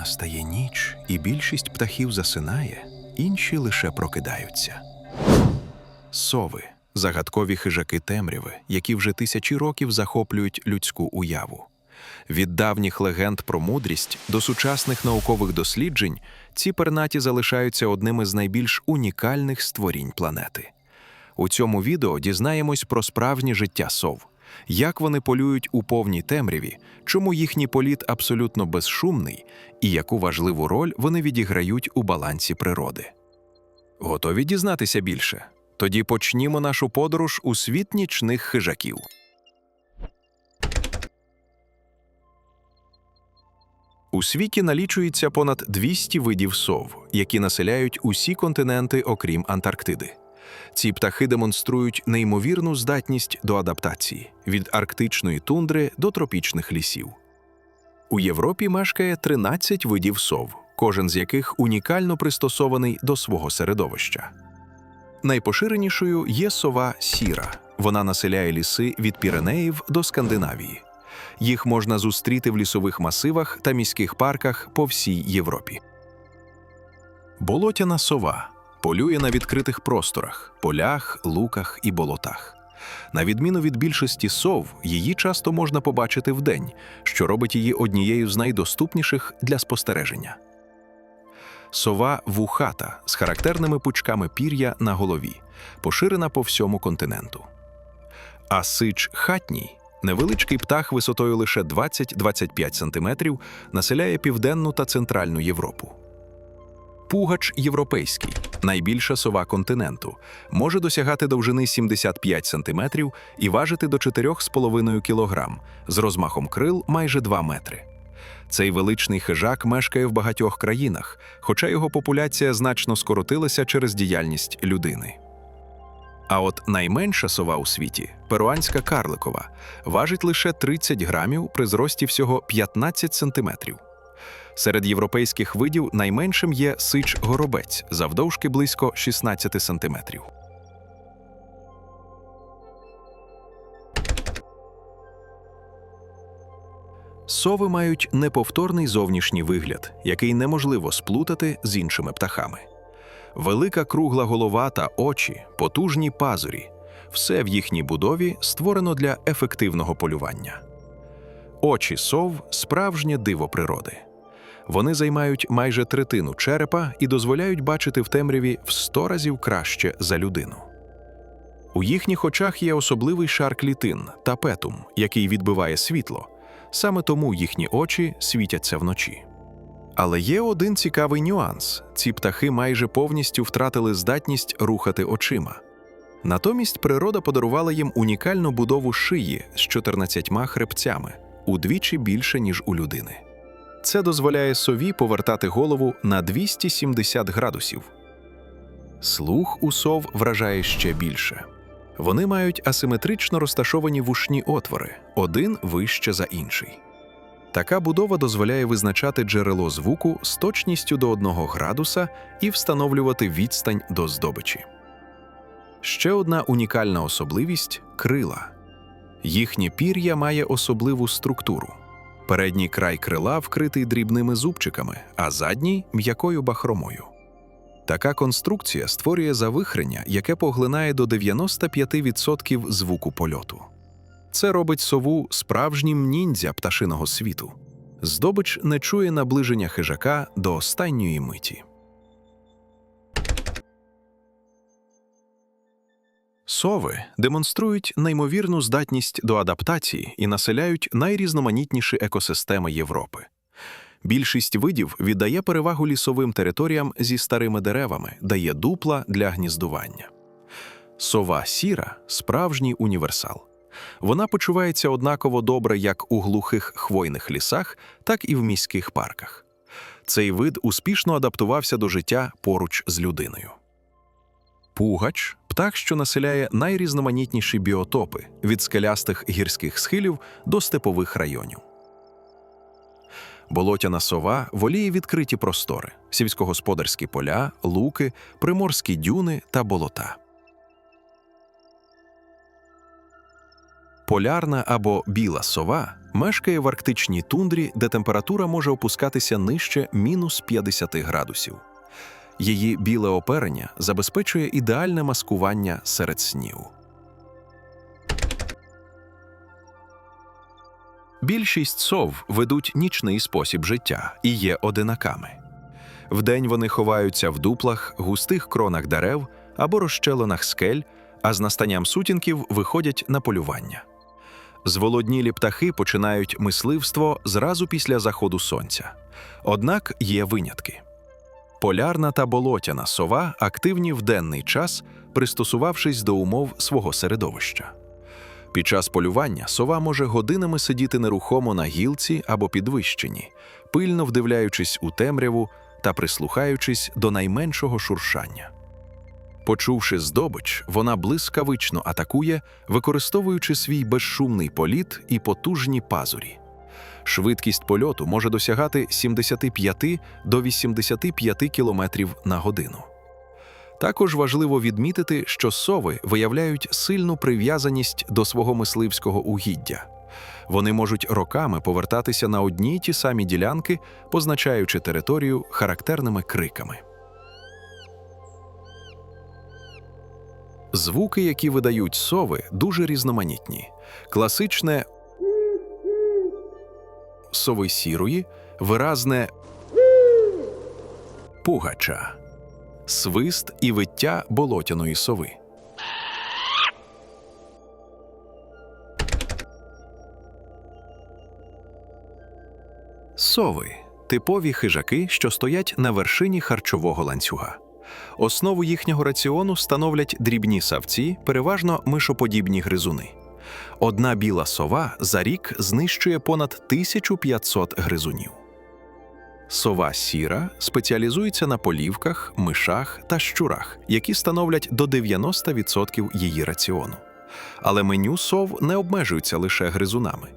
настає ніч, і більшість птахів засинає, інші лише прокидаються. Сови загадкові хижаки темряви, які вже тисячі років захоплюють людську уяву. Від давніх легенд про мудрість до сучасних наукових досліджень ці пернаті залишаються одним із найбільш унікальних створінь планети. У цьому відео дізнаємось про справжнє життя сов, як вони полюють у повній темряві, чому їхній політ абсолютно безшумний і яку важливу роль вони відіграють у балансі природи. Готові дізнатися більше? Тоді почнімо нашу подорож у світ нічних хижаків. У світі налічується понад 200 видів сов, які населяють усі континенти, окрім Антарктиди. Ці птахи демонструють неймовірну здатність до адаптації від арктичної тундри до тропічних лісів. У Європі мешкає 13 видів сов, кожен з яких унікально пристосований до свого середовища. Найпоширенішою є сова сіра. Вона населяє ліси від Піренеїв до Скандинавії. Їх можна зустріти в лісових масивах та міських парках по всій Європі. Болотяна сова полює на відкритих просторах, полях, луках і болотах. На відміну від більшості сов, її часто можна побачити вдень, що робить її однією з найдоступніших для спостереження. Сова вухата з характерними пучками пір'я на голові, поширена по всьому континенту. А сич хатній невеличкий птах висотою лише 20-25 см населяє південну та центральну Європу. Пугач європейський, найбільша сова континенту, може досягати довжини 75 см і важити до 4,5 кг з розмахом крил майже 2 метри. Цей величний хижак мешкає в багатьох країнах, хоча його популяція значно скоротилася через діяльність людини. А от найменша сова у світі перуанська карликова, важить лише 30 грамів при зрості всього 15 сантиметрів. Серед європейських видів найменшим є сич горобець завдовжки близько 16 сантиметрів. Сови мають неповторний зовнішній вигляд, який неможливо сплутати з іншими птахами. Велика кругла голова та очі, потужні пазурі все в їхній будові створено для ефективного полювання. Очі сов справжнє диво природи. Вони займають майже третину черепа і дозволяють бачити в темряві в сто разів краще за людину. У їхніх очах є особливий шар клітин тапетум, який відбиває світло. Саме тому їхні очі світяться вночі. Але є один цікавий нюанс: ці птахи майже повністю втратили здатність рухати очима. Натомість природа подарувала їм унікальну будову шиї з 14 хребцями, удвічі більше, ніж у людини. Це дозволяє сові повертати голову на 270 градусів. Слух у сов вражає ще більше. Вони мають асиметрично розташовані вушні отвори, один вище за інший. Така будова дозволяє визначати джерело звуку з точністю до 1 градуса і встановлювати відстань до здобичі. Ще одна унікальна особливість крила. Їхнє пір'я має особливу структуру. Передній край крила вкритий дрібними зубчиками, а задній м'якою бахромою. Така конструкція створює завихрення, яке поглинає до 95% звуку польоту. Це робить сову справжнім ніндзя пташиного світу. Здобич не чує наближення хижака до останньої миті. Сови демонструють неймовірну здатність до адаптації і населяють найрізноманітніші екосистеми Європи. Більшість видів віддає перевагу лісовим територіям зі старими деревами, дає дупла для гніздування. Сова сіра справжній універсал. Вона почувається однаково добре як у глухих хвойних лісах, так і в міських парках. Цей вид успішно адаптувався до життя поруч з людиною. Пугач птах, що населяє найрізноманітніші біотопи від скелястих гірських схилів до степових районів. Болотяна сова воліє відкриті простори, сільськогосподарські поля, луки, приморські дюни та болота. Полярна або біла сова мешкає в арктичній тундрі, де температура може опускатися нижче мінус 50 градусів. Її біле оперення забезпечує ідеальне маскування серед снігу. Більшість сов ведуть нічний спосіб життя і є одинаками. Вдень вони ховаються в дуплах, густих кронах дерев або розщелинах скель, а з настанням сутінків виходять на полювання. Зволоднілі птахи починають мисливство зразу після заходу сонця. Однак є винятки. Полярна та болотяна сова активні в денний час, пристосувавшись до умов свого середовища. Під час полювання сова може годинами сидіти нерухомо на гілці або підвищенні, пильно вдивляючись у темряву та прислухаючись до найменшого шуршання. Почувши здобич, вона блискавично атакує, використовуючи свій безшумний політ і потужні пазурі. Швидкість польоту може досягати 75 до 85 км на годину. Також важливо відмітити, що сови виявляють сильну прив'язаність до свого мисливського угіддя. Вони можуть роками повертатися на одні й ті самі ділянки, позначаючи територію характерними криками. Звуки, які видають сови, дуже різноманітні. Класичне сови сірої, виразне пугача, свист і виття болотяної сови. Сови типові хижаки, що стоять на вершині харчового ланцюга. Основу їхнього раціону становлять дрібні савці, переважно мишоподібні гризуни. Одна біла сова за рік знищує понад 1500 гризунів. Сова сіра спеціалізується на полівках, мишах та щурах, які становлять до 90% її раціону. Але меню сов не обмежується лише гризунами.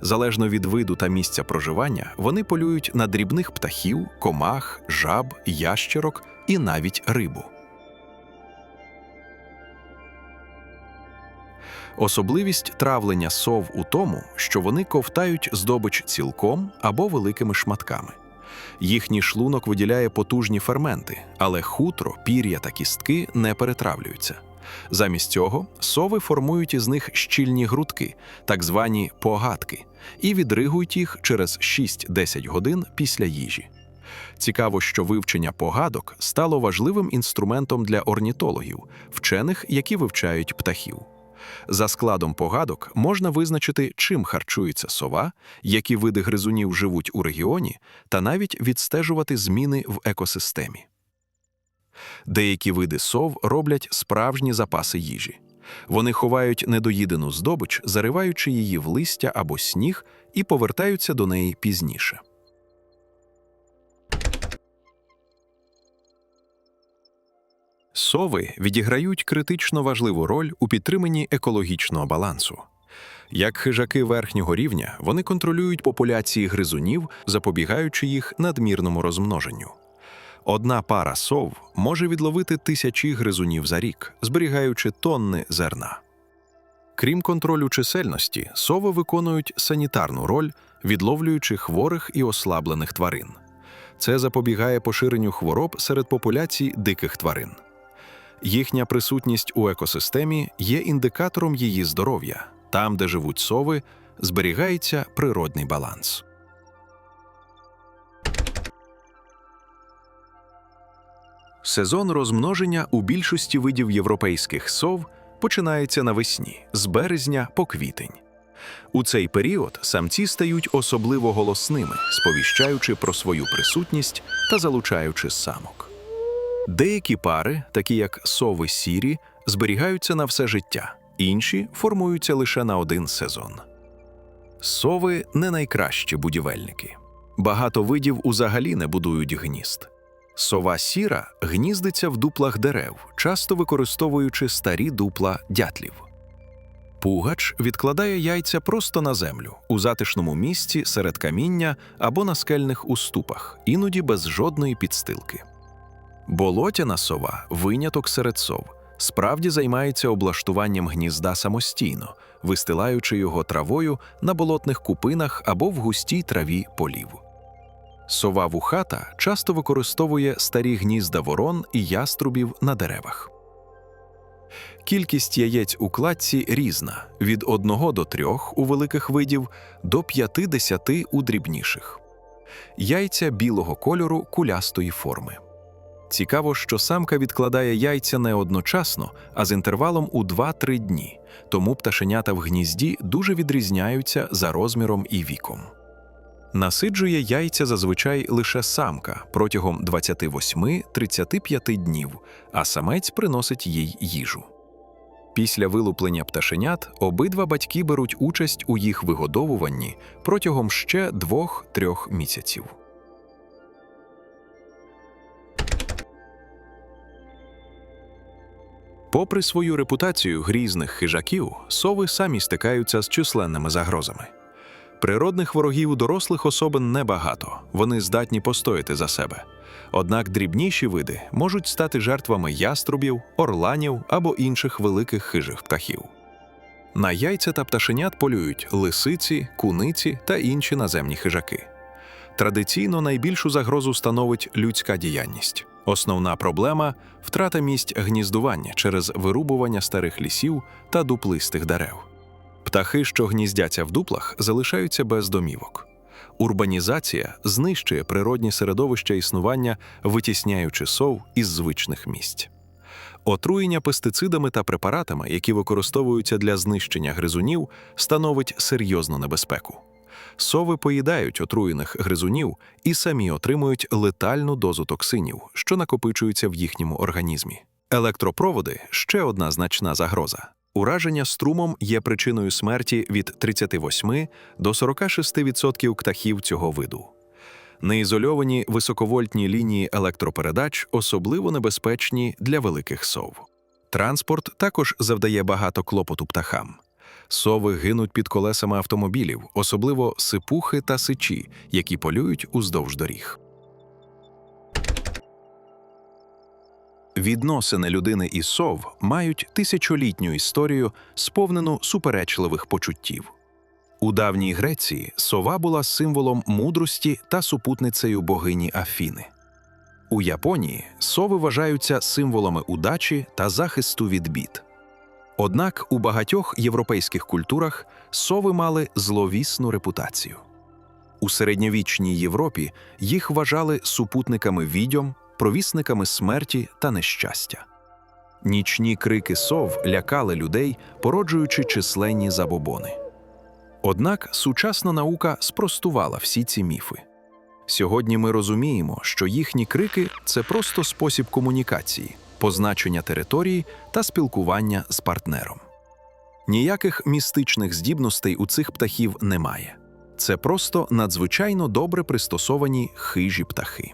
Залежно від виду та місця проживання, вони полюють на дрібних птахів, комах, жаб, ящерок і навіть рибу. Особливість травлення сов у тому, що вони ковтають здобич цілком або великими шматками. Їхній шлунок виділяє потужні ферменти, але хутро, пір'я та кістки не перетравлюються. Замість цього сови формують із них щільні грудки, так звані погадки, і відригують їх через 6-10 годин після їжі. Цікаво, що вивчення погадок стало важливим інструментом для орнітологів, вчених, які вивчають птахів. За складом погадок можна визначити, чим харчується сова, які види гризунів живуть у регіоні, та навіть відстежувати зміни в екосистемі. Деякі види сов роблять справжні запаси їжі. Вони ховають недоїдену здобич, зариваючи її в листя або сніг, і повертаються до неї пізніше. Сови відіграють критично важливу роль у підтриманні екологічного балансу. Як хижаки верхнього рівня, вони контролюють популяції гризунів, запобігаючи їх надмірному розмноженню. Одна пара сов може відловити тисячі гризунів за рік, зберігаючи тонни зерна. Крім контролю чисельності, сови виконують санітарну роль, відловлюючи хворих і ослаблених тварин. Це запобігає поширенню хвороб серед популяцій диких тварин. Їхня присутність у екосистемі є індикатором її здоров'я. Там, де живуть сови, зберігається природний баланс. Сезон розмноження у більшості видів європейських сов починається навесні з березня по квітень. У цей період самці стають особливо голосними, сповіщаючи про свою присутність та залучаючи самок. Деякі пари, такі як сови сірі, зберігаються на все життя, інші формуються лише на один сезон. Сови не найкращі будівельники. Багато видів узагалі не будують гнізд. Сова сіра гніздиться в дуплах дерев, часто використовуючи старі дупла дятлів. Пугач відкладає яйця просто на землю, у затишному місці серед каміння або на скельних уступах, іноді без жодної підстилки. Болотяна сова виняток серед сов, справді займається облаштуванням гнізда самостійно, вистилаючи його травою на болотних купинах або в густій траві полів. Сова вухата часто використовує старі гнізда ворон і яструбів на деревах. Кількість яєць у кладці різна від 1 до 3 у великих видів до 5-10 у дрібніших. Яйця білого кольору кулястої форми. Цікаво, що самка відкладає яйця не одночасно, а з інтервалом у 2-3 дні, тому пташенята в гнізді дуже відрізняються за розміром і віком. Насиджує яйця зазвичай лише самка протягом 28-35 днів, а самець приносить їй їжу. Після вилуплення пташенят обидва батьки беруть участь у їх вигодовуванні протягом ще 2-3 місяців. Попри свою репутацію грізних хижаків, сови самі стикаються з численними загрозами. Природних ворогів у дорослих особин небагато, вони здатні постояти за себе. Однак дрібніші види можуть стати жертвами яструбів, орланів або інших великих хижих птахів. На яйця та пташенят полюють лисиці, куниці та інші наземні хижаки. Традиційно найбільшу загрозу становить людська діяльність. Основна проблема втрата місць гніздування через вирубування старих лісів та дуплистих дерев. Птахи, що гніздяться в дуплах, залишаються без домівок. Урбанізація знищує природні середовища існування, витісняючи сов із звичних місць. Отруєння пестицидами та препаратами, які використовуються для знищення гризунів, становить серйозну небезпеку. Сови поїдають отруєних гризунів і самі отримують летальну дозу токсинів, що накопичуються в їхньому організмі. Електропроводи ще одна значна загроза. Ураження струмом є причиною смерті від 38 до 46% птахів цього виду. Неізольовані високовольтні лінії електропередач особливо небезпечні для великих сов. Транспорт також завдає багато клопоту птахам. Сови гинуть під колесами автомобілів, особливо сипухи та сичі, які полюють уздовж доріг. Відносини людини і сов мають тисячолітню історію, сповнену суперечливих почуттів. У давній Греції сова була символом мудрості та супутницею богині Афіни. У Японії сови вважаються символами удачі та захисту від бід. Однак у багатьох європейських культурах сови мали зловісну репутацію. У середньовічній Європі їх вважали супутниками відьом, провісниками смерті та нещастя. Нічні крики сов лякали людей, породжуючи численні забобони. Однак сучасна наука спростувала всі ці міфи. Сьогодні ми розуміємо, що їхні крики це просто спосіб комунікації, позначення території та спілкування з партнером. Ніяких містичних здібностей у цих птахів немає. Це просто надзвичайно добре пристосовані хижі птахи.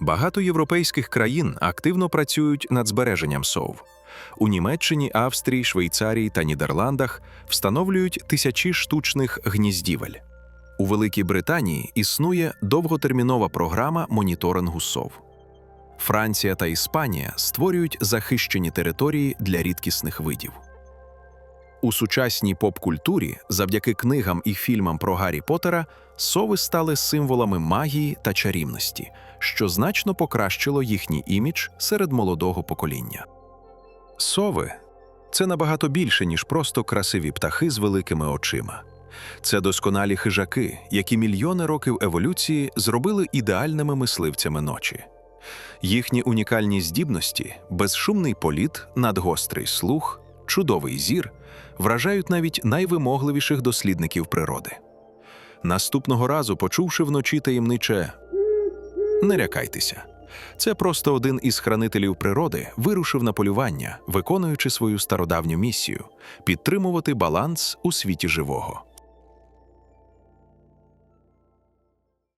Багато європейських країн активно працюють над збереженням сов. У Німеччині, Австрії, Швейцарії та Нідерландах встановлюють тисячі штучних гніздівель. У Великій Британії існує довготермінова програма моніторингу сов. Франція та Іспанія створюють захищені території для рідкісних видів. У сучасній поп-культурі, завдяки книгам і фільмам про Гаррі Поттера, сови стали символами магії та чарівності, що значно покращило їхній імідж серед молодого покоління. Сови це набагато більше, ніж просто красиві птахи з великими очима. Це досконалі хижаки, які мільйони років еволюції зробили ідеальними мисливцями ночі. Їхні унікальні здібності, безшумний політ, надгострий слух, чудовий зір вражають навіть найвимогливіших дослідників природи. Наступного разу, почувши вночі таємниче, не лякайтеся. Це просто один із хранителів природи вирушив на полювання, виконуючи свою стародавню місію підтримувати баланс у світі живого.